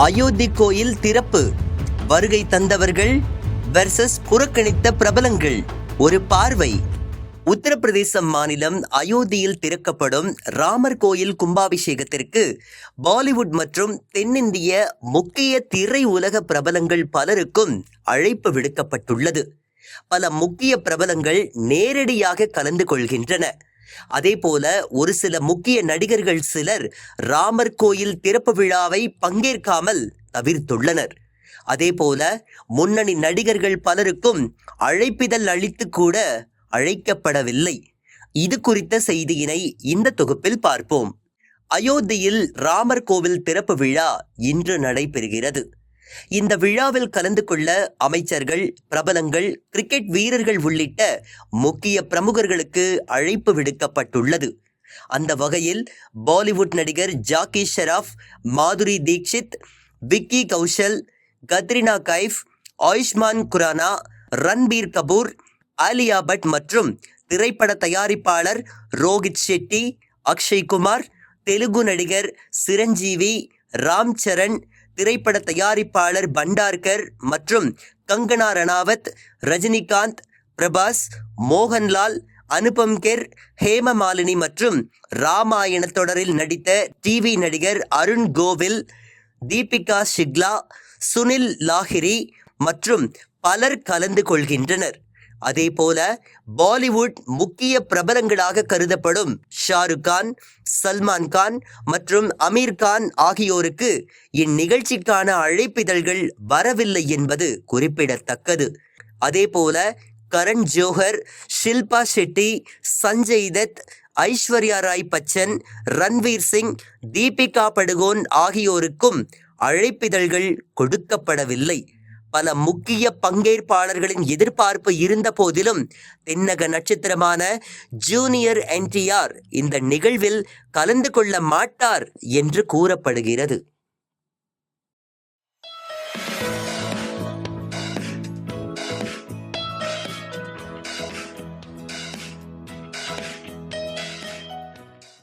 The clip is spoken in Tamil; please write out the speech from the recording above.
அயோத்தி கோயில் திறப்பு. வருகை தந்தவர்கள் வெர்சஸ் புறக்கணித்த பிரபலங்கள். ஒரு பார்வை. உத்தரப்பிரதேச மாநிலம் அயோத்தியில் திறக்கப்படும் ராமர் கோயில் கும்பாபிஷேகத்திற்கு பாலிவுட் மற்றும் தென்னிந்திய முக்கிய திரை உலக பிரபலங்கள் பலருக்கும் அழைப்பு விடுக்கப்பட்டுள்ளது. பல முக்கிய பிரபலங்கள் நேரடியாக கலந்து கொள்கின்றன. அதேபோல ஒரு சில முக்கிய நடிகர்கள் சிலர் ராமர் கோயில் திறப்பு விழாவை பங்கேற்காமல் தவிர்த்துள்ளனர். அதேபோல முன்னணி நடிகர்கள் பலருக்கும் அழைப்பிதழ் அளித்து கூட அழைக்கப்படவில்லை. இது குறித்த செய்தியினை இந்த தொகுப்பில் பார்ப்போம். அயோத்தியில் ராமர் கோவில் திறப்பு விழா இன்று நடைபெறுகிறது. இந்த விழாவில் கலந்து கொள்ள அமைச்சர்கள் பிரபலங்கள் கிரிக்கெட் வீரர்கள் உள்ளிட்ட முக்கிய பிரமுகர்களுக்கு அழைப்பு விடுக்கப்பட்டுள்ளது. அந்த வகையில் பாலிவுட் நடிகர் ஜாக்கி ஷெராஃப் மாதுரி தீக்ஷித் விக்கி கௌஷல் கத்ரினா கைஃப் ஆயுஷ்மான் குரானா ரன்பீர் கபூர் ஆலியா பட் மற்றும் திரைப்பட தயாரிப்பாளர் ரோஹித் ஷெட்டி அக்ஷய் குமார் தெலுங்கு நடிகர் சிரஞ்சீவி ராம் சரண் திரைப்பட தயாரிப்பாளர் பண்டார்கர் மற்றும் கங்கனா ரணாவத் ரஜினிகாந்த் பிரபாஸ் மோகன்லால் அனுபம் கெர் ஹேமமாலினி மற்றும் ராமாயண தொடரில் நடித்த டிவி நடிகர் அருண் கோவில் தீபிகா ஷிக்லா சுனில் லாஹிரி மற்றும் பலர் கலந்து கொள்கின்றனர். அதேபோல பாலிவுட் முக்கிய பிரபலங்களாக கருதப்படும் ஷாருக் கான் சல்மான் கான் மற்றும் அமீர் கான் ஆகியோருக்கு இந்நிகழ்ச்சிக்கான அழைப்பிதழ்கள் வரவில்லை என்பது குறிப்பிடத்தக்கது. அதேபோல கரண் ஜோஹர் ஷில்பா ஷெட்டி சஞ்சய் தத் ஐஸ்வர்யா ராய் பச்சன் ரன்வீர் சிங் தீபிகா படுகோன் ஆகியோருக்கும் அழைப்பிதழ்கள் கொடுக்கப்படவில்லை. பல முக்கிய பங்கேற்பாளர்களின் எதிர்பார்ப்பு இருந்த போதிலும் தென்னக நட்சத்திரமான ஜூனியர் என்டிஆர் இந்த நிகழ்வில் கலந்து கொள்ள மாட்டார் என்று கூறப்படுகிறது.